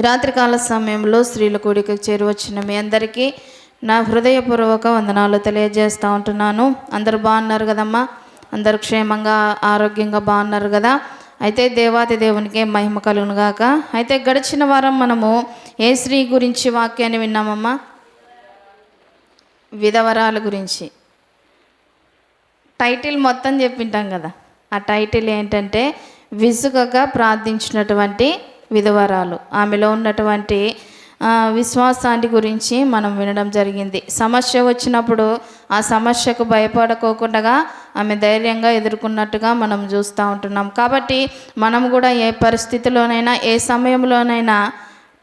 రాత్రికాల సమయంలో స్త్రీల కూడికి చేరువచ్చిన మీ అందరికీ నా హృదయపూర్వక వందనాలు తెలియజేస్తూ ఉంటున్నాను. అందరూ బాగున్నారు కదమ్మా? అందరూ క్షేమంగా ఆరోగ్యంగా బాగున్నారు కదా? అయితే దేవాతి దేవునికి మహిమ కలుగును గాక. అయితే గడిచిన వారం మనము ఏ స్త్రీ గురించి వాక్యాన్ని విన్నామమ్మా? విధవరాల గురించి. టైటిల్ మొత్తం చెప్పింటాం కదా. ఆ టైటిల్ ఏంటంటే విసుగగా ప్రార్థించినటువంటి విధవరాలు. ఆమెలో ఉన్నటువంటి విశ్వాసాన్ని గురించి మనం వినడం జరిగింది. సమస్య వచ్చినప్పుడు ఆ సమస్యకు భయపడకోకుండా ఆమె ధైర్యంగా ఎదుర్కొన్నట్టుగా మనం చూస్తూ ఉంటున్నాం. కాబట్టి మనం కూడా ఏ పరిస్థితిలోనైనా ఏ సమయంలోనైనా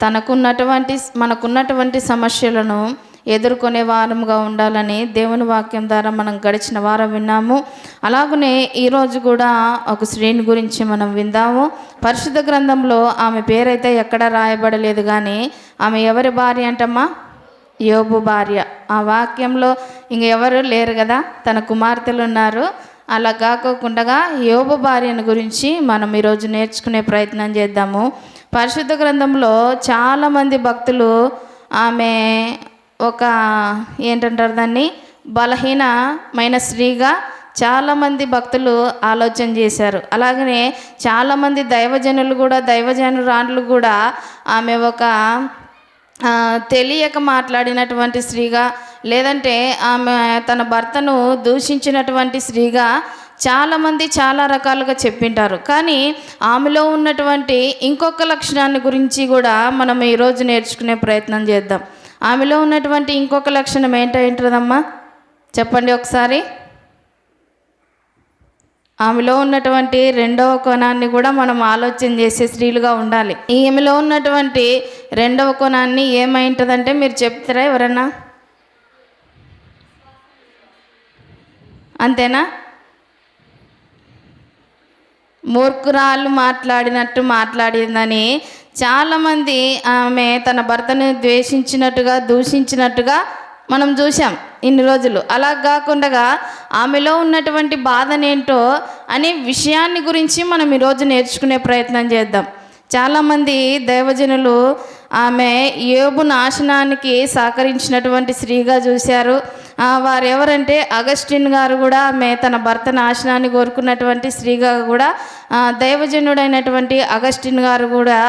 తనకున్నటువంటి మనకున్నటువంటి సమస్యలను ఎదుర్కొనే వారముగా ఉండాలని దేవుని వాక్యం ద్వారా మనం గడిచిన వారం విన్నాము. అలాగనే ఈరోజు కూడా ఒక స్త్రీని గురించి మనం విందాము. పరిశుద్ధ గ్రంథంలో ఆమె పేరైతే ఎక్కడ రాయబడలేదు కానీ ఆమె ఎవరి భార్య అంటమ్మా? యోబు భార్య. ఆ వాక్యంలో ఇంక ఎవరు లేరు కదా? తన కుమార్తెలు ఉన్నారు. అలా కాకోకుండా యోబు భార్యను గురించి మనం ఈరోజు నేర్చుకునే ప్రయత్నం చేద్దాము. పరిశుద్ధ గ్రంథంలో చాలామంది భక్తులు ఆమె ఒక ఏంటంటారు దాన్ని? బలహీనమైన స్త్రీగా చాలామంది భక్తులు ఆలోచన చేశారు. అలాగనే చాలామంది దైవజనులు కూడా దైవజనురాండ్లు కూడా ఆమె ఒక తెలియక మాట్లాడినటువంటి స్త్రీగా లేదంటే ఆమె తన భర్తను దూషించినటువంటి స్త్రీగా చాలామంది చాలా రకాలుగా చెప్పింటారు. కానీ ఆమెలో ఉన్నటువంటి ఇంకొక లక్షణాన్ని గురించి కూడా మనం ఈరోజు నేర్చుకునే ప్రయత్నం చేద్దాం. ఆమెలో ఉన్నటువంటి ఇంకొక లక్షణం ఏంటంటుందమ్మా చెప్పండి ఒకసారి. ఆమెలో ఉన్నటువంటి రెండవ కోణాన్ని కూడా మనం ఆలోచన చేసే స్త్రీలుగా ఉండాలి. ఈమెలో ఉన్నటువంటి రెండవ కోణాన్ని ఏమైంటుందంటే మీరు చెప్తారా ఎవరన్నా? అంతేనా? మూర్ఖురాలు మాట్లాడినట్టు మాట్లాడిందని చాలామంది ఆమె తన భర్తను ద్వేషించినట్టుగా దూషించినట్టుగా మనం చూసాం ఇన్ని రోజులు. అలా కాకుండా ఆమెలో ఉన్నటువంటి బాధనేంటో అనే విషయాన్ని గురించి మనం ఈరోజు నేర్చుకునే ప్రయత్నం చేద్దాం. చాలామంది దైవజనులు ఆమె యోబు నాశనానికి సహకరించినటువంటి స్త్రీగా చూశారు. వారు ఎవరంటే అగస్టిన్ గారు కూడా ఆమె తన భర్త నాశనాన్ని కోరుకున్నటువంటి స్త్రీగా కూడా దైవజనుడైనటువంటి అగస్టిన్ గారు కూడా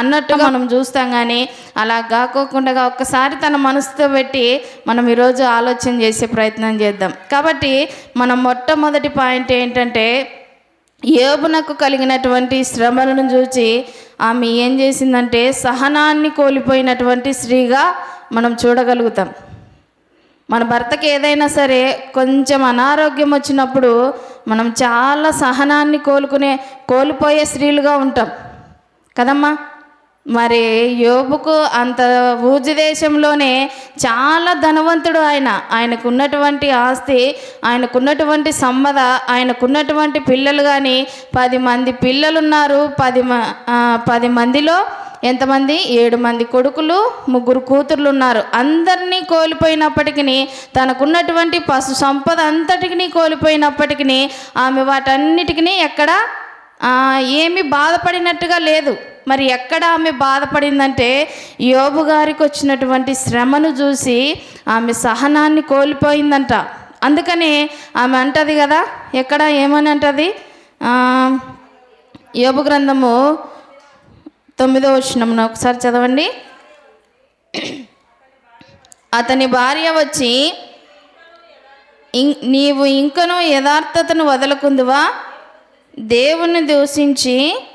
అన్నట్టుగా మనం చూస్తాం కానీ అలా కాకోకుండా ఒక్కసారి తన మనసుతో పెట్టి మనం ఈరోజు ఆలోచన చేసే ప్రయత్నం చేద్దాం. కాబట్టి మన మొట్టమొదటి పాయింట్ ఏంటంటే ఏబునకు కలిగినటువంటి శ్రమలను చూచి ఆమె ఏం చేసిందంటే సహనాన్ని కోల్పోయినటువంటి స్త్రీగా మనం చూడగలుగుతాం. మన భర్తకి ఏదైనా సరే కొంచెం అనారోగ్యం వచ్చినప్పుడు మనం చాలా సహనాన్ని కోలుకునే కోల్పోయే స్త్రీలుగా ఉంటాం. కదమ్మా? మరి యోబుకు అంత ఊజు దేశంలోనే చాలా ధనవంతుడు ఆయన. ఆయనకున్నటువంటి ఆస్తి ఆయనకున్నటువంటి సంపద ఆయనకున్నటువంటి పిల్లలు కానీ పది మంది పిల్లలు ఉన్నారు పది మ పది మందిలో ఎంతమంది ఏడు మంది కొడుకులు ముగ్గురు కూతుర్లు ఉన్నారు అందరినీ కోల్పోయినప్పటికీ తనకున్నటువంటి పశు సంపద అంతటికి కోల్పోయినప్పటికీ ఆమె వాటన్నిటికీ ఎక్కడ ఏమీ బాధపడినట్టుగా లేదు. మరి ఎక్కడ ఆమె బాధపడిందంటే యోబు గారికి వచ్చినటువంటి శ్రమను చూసి ఆమె సహనాన్ని కోల్పోయిందంట. అందుకని ఆమె అంటది కదా ఎక్కడ ఏమని అంటది? యోబు గ్రంథము తొమ్మిదో వచ్చినమున ఒకసారి చదవండి. అతని భార్య వచ్చి ఇం- నీవు ఇంకనూ యథార్థతను వదలకుందువా? దేవుణ్ణి దూషించి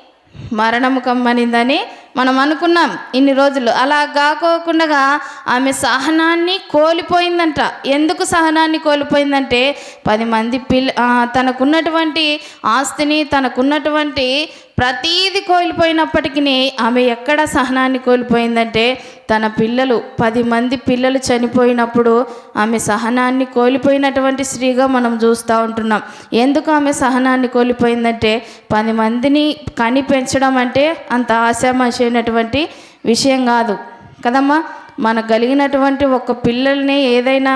మరణము కమ్మనిందని మనం అనుకున్నాం. ఇన్ని రోజులు అలా కాకోకుండా ఆమె సహనాన్ని కోల్పోయిందంట. ఎందుకు సహనాన్ని కోల్పోయిందంటే పది మంది పిల్ల తనకున్నటువంటి ఆస్తిని తనకున్నటువంటి ప్రతీది కోల్పోయినప్పటికీ ఆమె ఎక్కడ సహనాన్ని కోల్పోయిందంటే తన పిల్లలు పది మంది పిల్లలు చనిపోయినప్పుడు ఆమె సహనాన్ని కోల్పోయినటువంటి స్త్రీగా మనం చూస్తూ ఉంటున్నాం. ఎందుకు ఆమె సహనాన్ని కోల్పోయిందంటే పది మందిని కని పెంచడం అంటే అంత ఆశామాషైనటువంటి విషయం కాదు. కదమ్మా? మనకు కలిగినటువంటి ఒక పిల్లల్ని ఏదైనా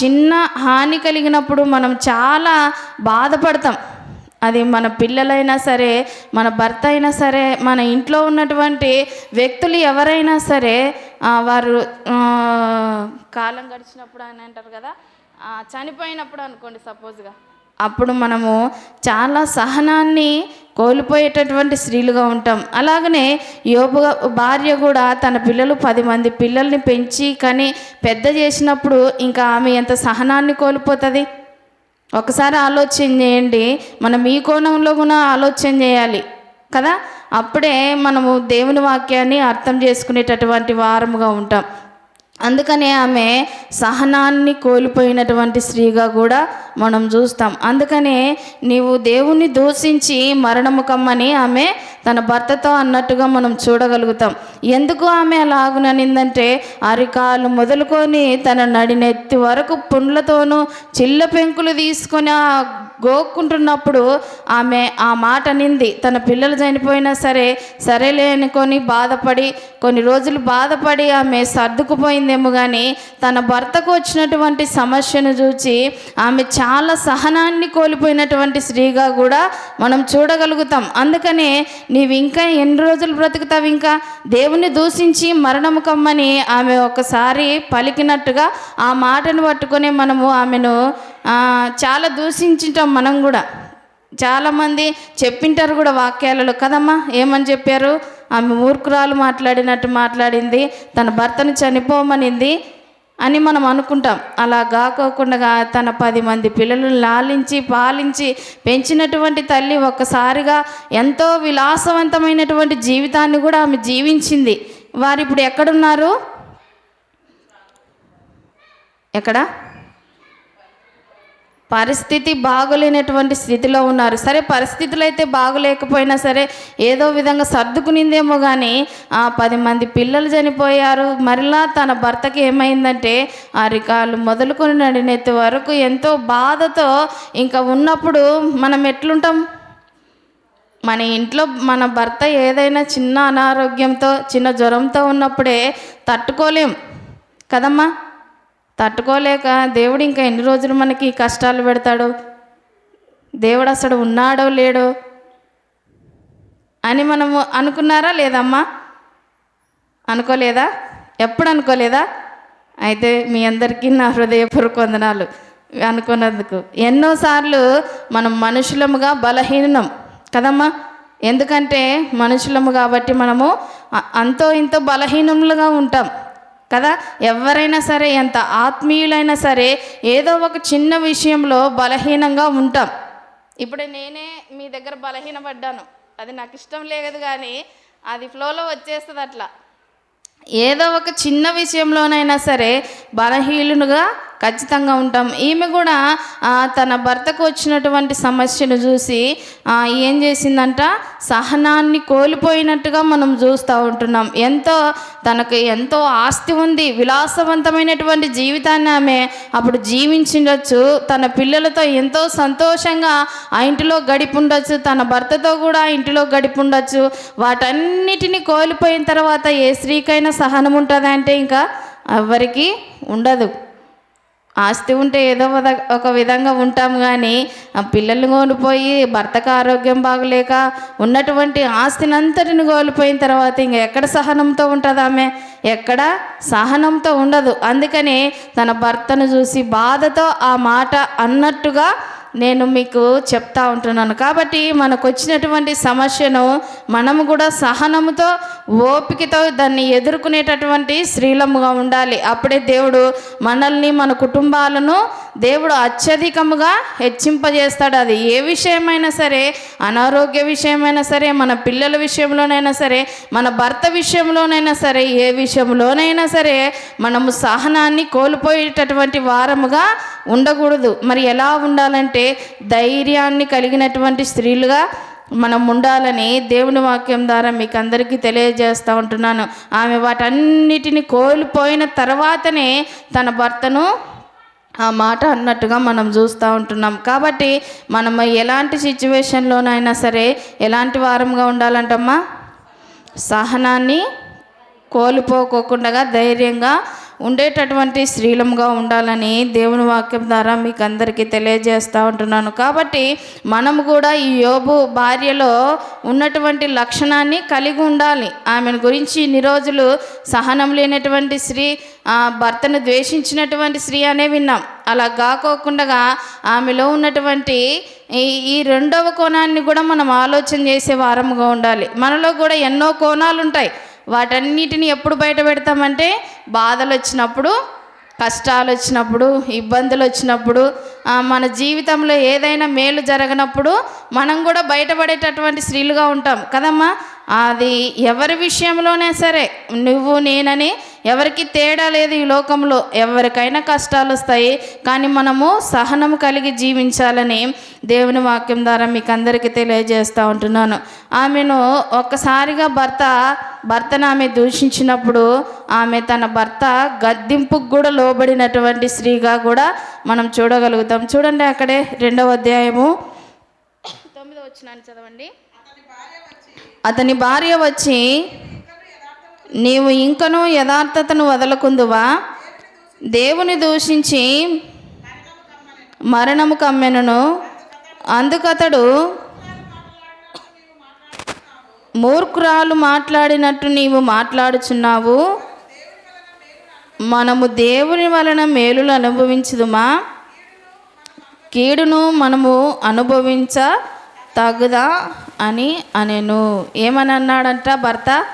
చిన్న హాని కలిగినప్పుడు మనం చాలా బాధపడతాం. అది మన పిల్లలైనా సరే మన భర్త అయినా సరే మన ఇంట్లో ఉన్నటువంటి వ్యక్తులు ఎవరైనా సరే వారు కాలం గడిచినప్పుడు అని అంటారు కదా చనిపోయినప్పుడు అనుకోండి సపోజ్గా. అప్పుడు మనము చాలా సహనాన్ని కోల్పోయేటటువంటి స్త్రీలుగా ఉంటాం. అలాగనే యోబు భార్య కూడా తన పిల్లలు పది మంది పిల్లల్ని పెంచి కానీ పెద్ద చేసినప్పుడు ఇంకా ఆమె ఎంత సహనాన్ని కోల్పోతుంది? ఒకసారి ఆలోచన చేయండి. మనం ఈ కోణంలో కూడా ఆలోచన చేయాలి. కదా? అప్పుడే మనము దేవుని వాక్యాన్ని అర్థం చేసుకునేటటువంటి వారముగా ఉంటాం. అందుకనే ఆమె సహనాన్ని కోల్పోయినటువంటి స్త్రీగా కూడా మనం చూస్తాం. అందుకనే నీవు దేవుణ్ణి దూషించి మరణము కమ్మని ఆమె తన భర్తతో అన్నట్టుగా మనం చూడగలుగుతాం. ఎందుకు ఆమె అలాగుననిందంటే అరికాలు మొదలుకొని తన నడినెత్తి వరకు పుండ్లతోనూ చిల్ల పెంకులు తీసుకొని ఆ గోక్కుంటున్నప్పుడు ఆమె ఆ మాట నింది తన పిల్లలు చనిపోయినా సరే సరేలే అనుకొని బాధపడి కొన్ని రోజులు బాధపడి ఆమె సర్దుకుపోయిందేమో కానీ తన భర్తకు వచ్చినటువంటి సమస్యను చూచి ఆమె చాలా సహనాన్ని కోల్పోయినటువంటి స్త్రీగా కూడా మనం చూడగలుగుతాం. అందుకనే నీవు ఇంకా ఎన్ని రోజులు బ్రతుకుతావు ఇంకా దేవుని దూషించి మరణము కమ్మని ఆమె ఒకసారి పలికినట్టుగా ఆ మాటను పట్టుకొని మనము ఆమెను చాలా దూషించటం మనం కూడా. చాలామంది చెప్పింటారు కూడా వాక్యాలలో కదమ్మా ఏమని చెప్పారు? ఆమె మూర్ఖురాలు మాట్లాడినట్టు మాట్లాడింది తన భర్తను చనిపోమనింది అని మనం అనుకుంటాం. అలా కాకోకుండా తన పది మంది పిల్లలను లాలించి పాలించి పెంచినటువంటి తల్లి ఒక్కసారిగా ఎంతో విలాసవంతమైనటువంటి జీవితాన్ని కూడా ఆమె జీవించింది. వారు ఇప్పుడు ఎక్కడున్నారు? ఎక్కడ? పరిస్థితి బాగోలేనటువంటి స్థితిలో ఉన్నారు. సరే పరిస్థితులు అయితే బాగోలేకపోయినా సరే ఏదో విధంగా సర్దుకునిందేమో కానీ ఆ పది మంది పిల్లలు చనిపోయారు. మరలా తన భర్తకి ఏమైందంటే ఆ రికాలు మొదలుకొని నడినెత్తి వరకు ఎంతో బాధతో ఇంకా ఉన్నప్పుడు మనం ఎట్లుంటాం? మన ఇంట్లో మన భర్త ఏదైనా చిన్న అనారోగ్యంతో చిన్న జ్వరంతో ఉన్నప్పుడే తట్టుకోలేం. కదమ్మా? తట్టుకోలేక దేవుడు ఇంకా ఎన్ని రోజులు మనకి కష్టాలు పెడతాడు? దేవుడు అసలు ఉన్నాడో లేడో? అని మనము అనుకున్నారా లేదమ్మా? అనుకోలేదా? ఎప్పుడు అనుకోలేదా? అయితే మీ అందరికీ నా హృదయపూర్వక వందనాలు అనుకున్నందుకు. ఎన్నోసార్లు మనం మనుషులముగా బలహీనం కదమ్మా? ఎందుకంటే మనుషులము కాబట్టి మనము అంతో ఇంతో బలహీనములుగా ఉంటాం. కదా? ఎవరైనా సరే ఎంత ఆత్మీయులైనా సరే ఏదో ఒక చిన్న విషయంలో బలహీనంగా ఉంటాం. ఇప్పుడు నేనే మీ దగ్గర బలహీనపడ్డాను. అది నాకు ఇష్టం లేదు కానీ అది ఫ్లోలో వచ్చేస్తుంది అట్లా ఏదో ఒక చిన్న విషయంలోనైనా సరే బలహీనుగా ఖచ్చితంగా ఉంటాం. ఈమె కూడా తన భర్తకు వచ్చినటువంటి సమస్యను చూసి ఏం చేసిందంట? సహనాన్ని కోల్పోయినట్టుగా మనం చూస్తూ ఉంటున్నాం. ఎంతో తనకు ఎంతో ఆస్తి ఉంది విలాసవంతమైనటువంటి జీవితాన్ని ఆమె అప్పుడు జీవించిండొచ్చు. తన పిల్లలతో ఎంతో సంతోషంగా ఆ ఇంటిలో గడిపుండొచ్చు. తన భర్తతో కూడా ఆ ఇంటిలో గడిపుండొచ్చు. వాటన్నిటిని కోల్పోయిన తర్వాత ఏ స్త్రీకైనా సహనం ఉంటుందంటే ఇంకా ఎవరికి ఉండదు. ఆస్తి ఉంటే ఏదో ఒక- విధంగా ఉంటాం కానీ ఆ పిల్లల్ని కోల్పోయి భర్తకు ఆరోగ్యం బాగలేక ఉన్నటువంటి ఆస్తిని అంతటిని కోల్పోయిన తర్వాత ఇంక ఎక్కడ సహనంతో ఉంటుంది ఆమె? ఎక్కడ సహనంతో ఉండదు. అందుకని తన భర్తను చూసి బాధతో ఆ మాట అన్నట్టుగా నేను మీకు చెప్తా ఉంటున్నాను. కాబట్టి మనకు వచ్చినటువంటి సమస్యను మనము కూడా సహనముతో ఓపికతో దాన్ని ఎదుర్కొనేటటువంటి స్త్రీలముగా ఉండాలి. అప్పుడే దేవుడు మనల్ని మన కుటుంబాలను దేవుడు అత్యధికముగా హెచ్చింపజేస్తాడు. అది ఏ విషయమైనా సరే అనారోగ్య విషయమైనా సరే మన పిల్లల విషయంలోనైనా సరే మన భర్త విషయంలోనైనా సరే ఏ విషయంలోనైనా సరే మనము సహనాన్ని కోల్పోయేటటువంటి వారముగా ఉండకూడదు. మరి ఎలా ఉండాలంటే ధైర్యాన్ని కలిగినటువంటి స్త్రీలుగా మనం ఉండాలని దేవుని వాక్యం ద్వారా మీకు అందరికీ తెలియజేస్తూ ఉంటున్నాను. ఆమె వాటన్నిటిని కోల్పోయిన తర్వాతనే తన భర్తను ఆ మాట అన్నట్టుగా మనం చూస్తూ ఉంటున్నాం. కాబట్టి మనం ఎలాంటి సిచ్యువేషన్లోనైనా సరే ఎలాంటి వారంగా ఉండాలంటమ్మా? సహనాన్ని కోల్పోకోకుండా ధైర్యంగా ఉండేటటువంటి స్త్రీలముగా ఉండాలని దేవుని వాక్యం ద్వారా మీకు అందరికీ తెలియజేస్తూ ఉంటున్నాను. కాబట్టి మనము కూడా ఈ యోబు భార్యలో ఉన్నటువంటి లక్షణాన్ని కలిగి ఉండాలి. ఆమెను గురించి ఇన్ని రోజులు సహనం లేనటువంటి స్త్రీ ఆ, భర్తను ద్వేషించినటువంటి స్త్రీ అనే విన్నాం. అలా కాకోకుండా ఆమెలో ఉన్నటువంటి ఈ ఈ రెండవ కోణాన్ని కూడా మనం ఆలోచన చేసే వారముగా ఉండాలి. మనలో కూడా ఎన్నో కోణాలు ఉంటాయి వాటన్నిటిని ఎప్పుడు బయట పెడతామంటే బాధలు వచ్చినప్పుడు కష్టాలు వచ్చినప్పుడు ఇబ్బందులు వచ్చినప్పుడు మన జీవితంలో ఏదైనా మేలు జరగనప్పుడు మనం కూడా బయటపడేటటువంటి స్త్రీలుగా ఉంటాం. కదమ్మా? అది ఎవరి విషయంలోనే సరే. నువ్వు నేనని ఎవరికి తేడా లేదు ఈ లోకంలో. ఎవరికైనా కష్టాలు వస్తాయి కానీ మనము సహనం కలిగి జీవించాలని దేవుని వాక్యం ద్వారా మీకు అందరికీ తెలియజేస్తూ ఉంటున్నాను. ఆమెను ఒక్కసారిగా భర్త భర్తను ఆమె దూషించినప్పుడు ఆమె తన భర్త గద్దింపుకు కూడా లోబడినటువంటి స్త్రీగా కూడా మనం చూడగలుగుతాం. చూడండి అక్కడే రెండవ అధ్యాయము. తొమ్మిదో వచ్చినాను చదవండి. అతని భార్య వచ్చి నీవు ఇంకనూ యథార్థతను వదలకుందువా? దేవుని దూషించి మరణము కమ్మెనను. అందుకతడు మూర్ఖురాలు మాట్లాడినట్టు నీవు మాట్లాడుచున్నావు. మనము దేవుని వలన మేలులు అనుభవించుదుమా? కీడును మనము అనుభవించ తగుదా అని అనెను. ఏమని అన్నాడంట భర్త?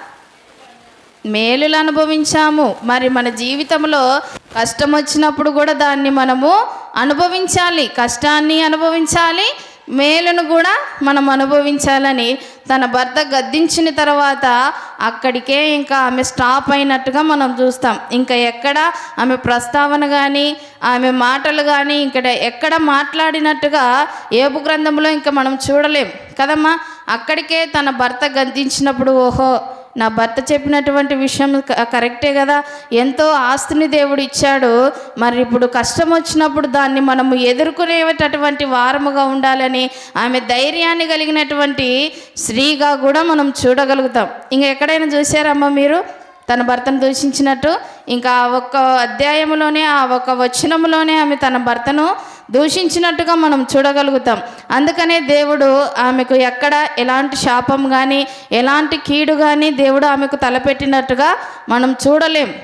మేలులు అనుభవించాము. మరి మన జీవితంలో కష్టం వచ్చినప్పుడు కూడా దాన్ని మనము అనుభవించాలి. కష్టాన్ని అనుభవించాలి. మేలును కూడా మనం అనుభవించాలని తన భర్త గద్దించిన తర్వాత అక్కడికే ఇంకా ఆమె స్టాప్ అయినట్టుగా మనం చూస్తాం. ఇంకా ఎక్కడ ఆమె ప్రస్తావన కానీ ఆమె మాటలు కానీ ఇక్కడ ఎక్కడ మాట్లాడినట్టుగా ఏపు గ్రంథంలో ఇంకా మనం చూడలేం. కదమ్మా? అక్కడికే తన భర్త గద్దించినప్పుడు ఓహో నా భర్త చెప్పినటువంటి విషయం కరెక్టే కదా? ఎంతో ఆస్తిని దేవుడు ఇచ్చాడు. మరి ఇప్పుడు కష్టం వచ్చినప్పుడు దాన్ని మనము ఎదుర్కొనేటటువంటి వారముగా ఉండాలని ఆమె ధైర్యాన్ని కలిగినటువంటి స్త్రీగా కూడా మనం చూడగలుగుతాం. ఇంకా ఎక్కడైనా చూసారమ్మా మీరు? తన భర్తను దూషించినట్టు. ఇంకా ఆ ఒక్క అధ్యాయంలోనే ఆ ఒక్క వచనంలోనే ఆమె తన భర్తను దూషించినట్టుగా మనం చూడగలుగుతాం. అందుకనే దేవుడు ఆమెకు ఎక్కడ ఎలాంటి శాపం కానీ ఎలాంటి కీడు కానీ దేవుడు ఆమెకు తలపెట్టినట్టుగా మనం చూడలేం.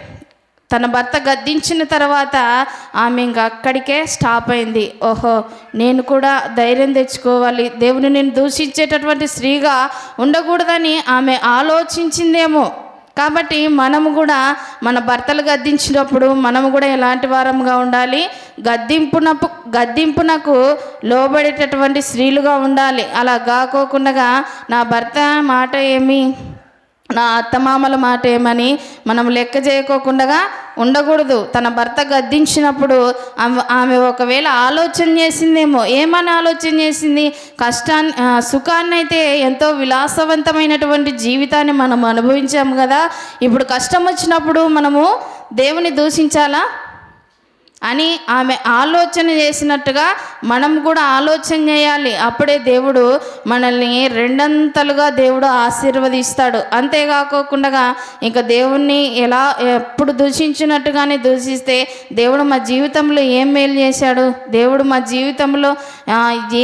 తన భర్త గద్దించిన తర్వాత ఆమె ఇంకా అక్కడికే స్టాప్ అయింది. ఓహో నేను కూడా ధైర్యం తెచ్చుకోవాలి. దేవుని నేను దూషించేటటువంటి స్త్రీగా ఉండకూడదని ఆమె ఆలోచించిందేమో. కాబట్టి మనము కూడా మన భర్తలు గద్దించినప్పుడు మనము కూడా ఎలాంటి వారముగా ఉండాలి? గద్దింపునపు గద్దింపునకు లోబడేటటువంటి స్త్రీలుగా ఉండాలి. అలా కాకోకుండా నా భర్త మాట ఏమి? నా అత్తమామల మాట ఏమని మనం లెక్క చేయకోకుండా ఉండకూడదు. తన భర్త గద్దించినప్పుడు ఆమె- ఒకవేళ ఆలోచన చేసిందేమో ఏమని ఆలోచన చేసింది? కష్టాన్ని సుఖాన్ని అయితే ఎంతో విలాసవంతమైనటువంటి జీవితాన్ని మనం అనుభవించాము కదా. ఇప్పుడు కష్టం వచ్చినప్పుడు మనము దేవుని దూషించాలా? అని ఆమె ఆలోచన చేసినట్టుగా మనం కూడా ఆలోచన చేయాలి. అప్పుడే దేవుడు మనల్ని రెండంతలుగా దేవుడు ఆశీర్వదిస్తాడు. అంతేకాకుండా ఇంకా దేవుణ్ణి ఎలా ఎప్పుడు దూషించినట్టుగానే దూషిస్తే దేవుడు మా జీవితంలో ఏం మేలు చేశాడు? దేవుడు మా జీవితంలో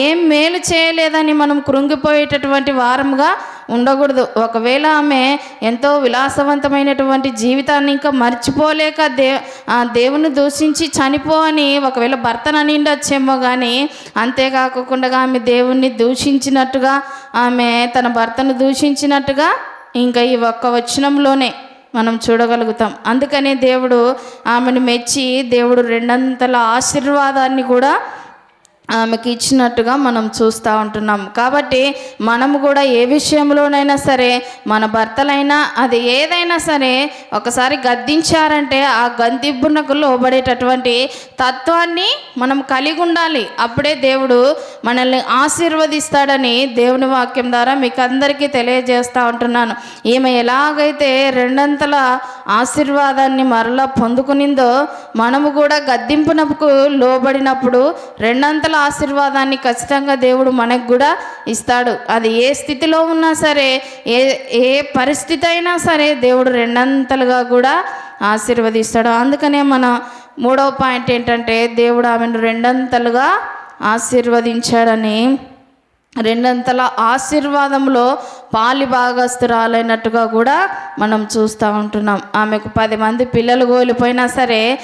ఏం మేలు చేయలేదని మనం కృంగిపోయేటటువంటి వారముగా ఉండకూడదు. ఒకవేళ ఆమె ఎంతో విలాసవంతమైనటువంటి జీవితాన్ని ఇంకా మర్చిపోలేక దే ఆ దేవుని దూషించి చనిపో అని ఒకవేళ భర్తను నిండొచ్చేమో కానీ అంతేకాకుండా ఆమె దేవుణ్ణి దూషించినట్టుగా ఆమె తన భర్తను దూషించినట్టుగా ఇంకా ఈ ఒక్క వచనంలోనే మనం చూడగలుగుతాం. అందుకనే దేవుడు ఆమెను మెచ్చి దేవుడు రెండంతల ఆశీర్వాదాన్ని కూడా ఆమెకి ఇచ్చినట్టుగా మనం చూస్తూ ఉంటున్నాం. కాబట్టి మనము కూడా ఏ విషయంలోనైనా సరే మన భర్తలైనా అది ఏదైనా సరే ఒకసారి గద్దించారంటే ఆ గద్దింపునకు లోబడేటటువంటి తత్వాన్ని మనం కలిగి ఉండాలి. అప్పుడే దేవుడు మనల్ని ఆశీర్వదిస్తాడని దేవుని వాక్యం ద్వారా మీకు అందరికీ తెలియజేస్తూ ఉంటున్నాను. ఈమె ఎలాగైతే రెండంతల ఆశీర్వాదాన్ని మరలా పొందుకునిందో మనము కూడా గద్దింపునకు లోబడినప్పుడు రెండంతల ఆశీర్వాదాన్ని ఖచ్చితంగా దేవుడు మనకు కూడా ఇస్తాడు. అది ఏ స్థితిలో ఉన్నా సరే ఏ ఏ పరిస్థితి అయినా సరే దేవుడు రెండంతలుగా కూడా ఆశీర్వదిస్తాడు. అందుకనే మన మూడవ పాయింట్ ఏంటంటే దేవుడు ఆమెను రెండంతలుగా ఆశీర్వదించాడని రెండంతల ఆశీర్వాదంలో పాలి భాగస్తురాలైనట్టుగా కూడా మనం చూస్తూ ఉంటున్నాం. ఆమెకు పది మంది పిల్లలు కోల్పోయినా సరే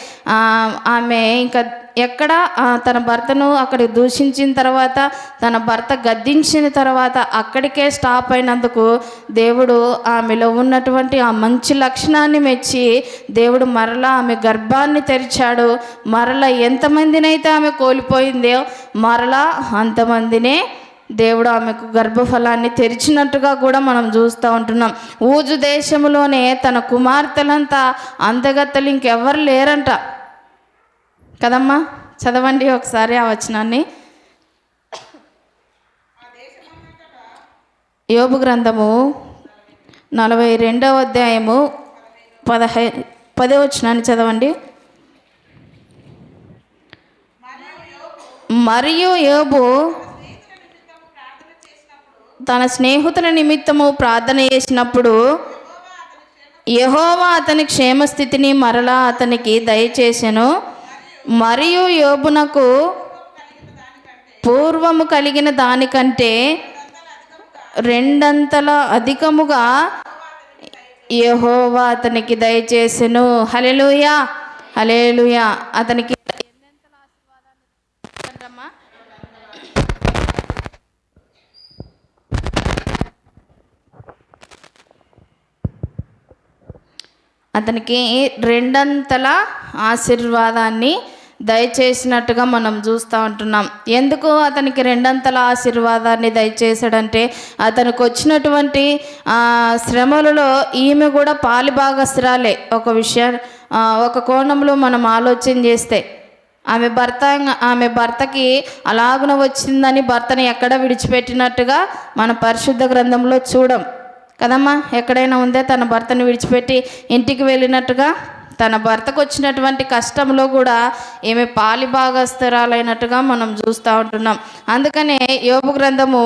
ఆమె ఇంకా ఎక్కడ తన భర్తను అక్కడ దూషించిన తర్వాత తన భర్త గద్దించిన తర్వాత అక్కడికే స్టాప్ అయినందుకు దేవుడు ఆమెలో ఉన్నటువంటి ఆ మంచి లక్షణాన్ని మెచ్చి దేవుడు మరలా ఆమె గర్భాన్ని తెరిచాడు. మరలా ఎంతమందినైతే ఆమె కోల్పోయిందో మరలా అంతమందినే దేవుడు ఆమెకు గర్భఫలాన్ని తెరిచినట్టుగా కూడా మనం చూస్తూ ఉంటున్నాం. ఊజు దేశంలోనే తన కుమార్తెలంతా అందగత్తలు ఇంకెవ్వరు లేరంట. కదమ్మా చదవండి ఒకసారి ఆ వచనాన్ని. యోబు గ్రంథము నలభై రెండవ అధ్యాయము పదహై పదే వచనాన్ని చదవండి. మరియు యోబు తన స్నేహితుల నిమిత్తము ప్రార్థన చేసినప్పుడు యహోవా అతని క్షేమస్థితిని మరలా అతనికి దయచేసెను. మరియు యోబునకు పూర్వము కలిగిన దానికంటే రెండంతల అధికముగా యహోవా అతనికి దయచేసెను. హలెలుయా హలేలుయా అతనికి అతనికి రెండంతల ఆశీర్వాదాన్ని దయచేసినట్టుగా మనం చూస్తూ ఉంటున్నాం. ఎందుకు అతనికి రెండంతల ఆశీర్వాదాన్ని దయచేసాడంటే అతనికి వచ్చినటువంటి శ్రమలలో ఈమె కూడా పాలిభాగస్రాలే ఒక విషయం ఒక కోణంలో మనం ఆలోచన చేస్తే ఆమె భర్త ఆమె భర్తకి అలాగున వచ్చిందని భర్తని ఎక్కడ విడిచిపెట్టినట్టుగా మన పరిశుద్ధ గ్రంథంలో చూడం. కదమ్మా ఎక్కడైనా ఉందే తన భర్తను విడిచిపెట్టి ఇంటికి వెళ్ళినట్టుగా తన భర్తకు వచ్చినటువంటి కష్టంలో కూడా ఈమె పాలి భాగస్థరాలైనట్టుగా మనం చూస్తూ ఉంటున్నాం. అందుకనే యోగు గ్రంథము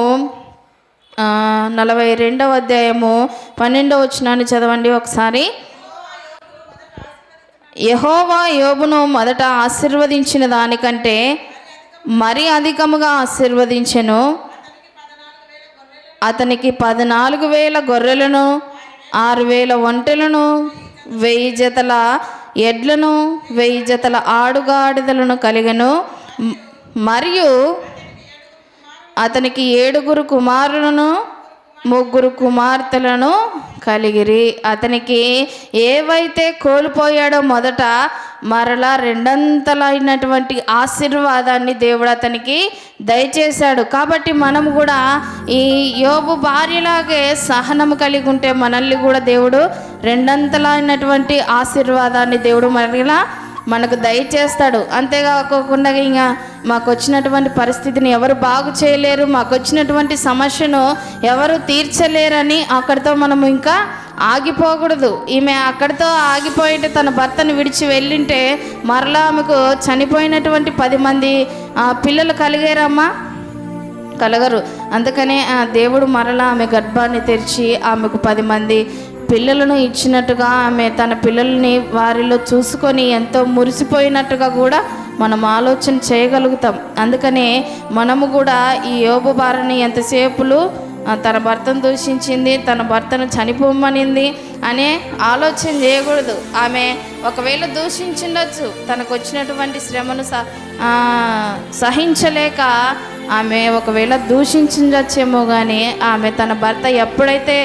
నలభై రెండవ అధ్యాయము పన్నెండవ వచనాన్ని చదవండి ఒకసారి. యహోవా యోబును మొదట ఆశీర్వదించిన దానికంటే మరి అధికముగా ఆశీర్వదించెను. అతనికి పద్నాలుగు వేల గొర్రెలను ఆరు వేల ఒంటెలను వెయ్యి జతల ఎడ్లను వెయ్యి జతల ఆడుగాడిదలను కలిగను. మరియు అతనికి ఏడుగురు కుమారులను ముగ్గురు కుమార్తెలను కలిగిరి. అతనికి ఏవైతే కోల్పోయాడో మొదట మరలా రెండంతలైనటువంటి ఆశీర్వాదాన్ని దేవుడు అతనికి దయచేశాడు. కాబట్టి మనం కూడా ఈ యోబు భార్యలాగే సహనం కలిగి ఉంటే మనల్ని కూడా దేవుడు రెండంతలైనటువంటి ఆశీర్వాదాన్ని దేవుడు మరలా మనకు దయచేస్తాడు. అంతేకాకుండా ఇంకా మాకు వచ్చినటువంటి పరిస్థితిని ఎవరు బాగు చేయలేరు. మాకు వచ్చినటువంటి సమస్యను ఎవరు తీర్చలేరని అక్కడితో మనము ఇంకా ఆగిపోకూడదు. ఈమె అక్కడితో ఆగిపోయింటే తన భర్తను విడిచి వెళ్ళింటే మరలా ఆమెకు చనిపోయినటువంటి పది మంది ఆ, పిల్లలు కలిగారమ్మా? కలగరు. అందుకనే ఆ దేవుడు మరలా ఆమె గర్భాన్ని తెరిచి ఆమెకు పది మంది పిల్లలను ఇచ్చినట్టుగా ఆమె తన పిల్లల్ని వారిలో చూసుకొని ఎంతో మురిసిపోయినట్టుగా కూడా మనం ఆలోచన చేయగలుగుతాం. అందుకనే మనము కూడా ఈ యోబు బారిని ఎంతసేపులు తన భర్తను దూషించింది తన భర్తను చనిపోమనింది అనే ఆలోచన చేయకూడదు. ఆమె ఒకవేళ దూషించుండొచ్చు తనకు వచ్చినటువంటి శ్రమను స సహించలేక ఆమె ఒకవేళ దూషించుండొచ్చేమో కానీ ఆమె తన భర్త ఎప్పుడైతే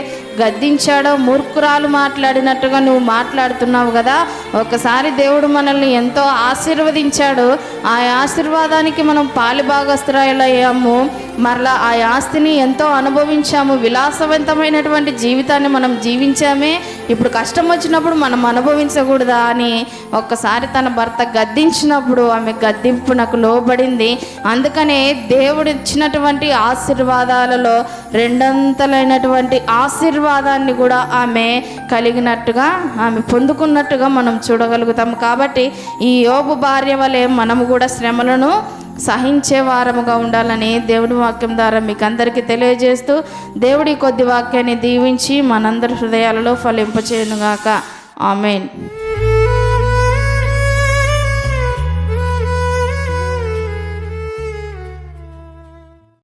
గద్దించాడో మూర్ఖురాలు మాట్లాడినట్టుగా నువ్వు మాట్లాడుతున్నావు కదా. ఒకసారి దేవుడు మనల్ని ఎంతో ఆశీర్వదించాడు. ఆ ఆశీర్వాదానికి మనం పాలిభాగస్తురాలయ్యాము మరలా ఆ ఆస్తిని ఎంతో అనుభవించాము. విలాసవంతమైనటువంటి జీవితాన్ని మనం జీవించామే. ఇప్పుడు కష్టం వచ్చినప్పుడు మనం అనుభవించకూడదా అని ఒక్కసారి తన భర్త గద్దించినప్పుడు ఆమె గద్దింపునకు లోబడింది. అందుకనే దేవుడు ఇచ్చినటువంటి ఆశీర్వాదాలలో రెండంతలైనటువంటి ఆశీర్వాదాన్ని కూడా ఆమె కలిగినట్టుగా ఆమె పొందుకున్నట్టుగా మనం చూడగలుగుతాం. కాబట్టి ఈ యోగు భార్య వలె మనము కూడా శ్రమలను సహించే వారముగా ఉండాలని దేవుడి వాక్యం ద్వారా మీకు అందరికీ తెలియజేస్తూ దేవుడి కొద్ది వాక్యాన్ని దీవించి మనందరి హృదయాలలో ఫలింపచేయనుగాక. ఆమెన్.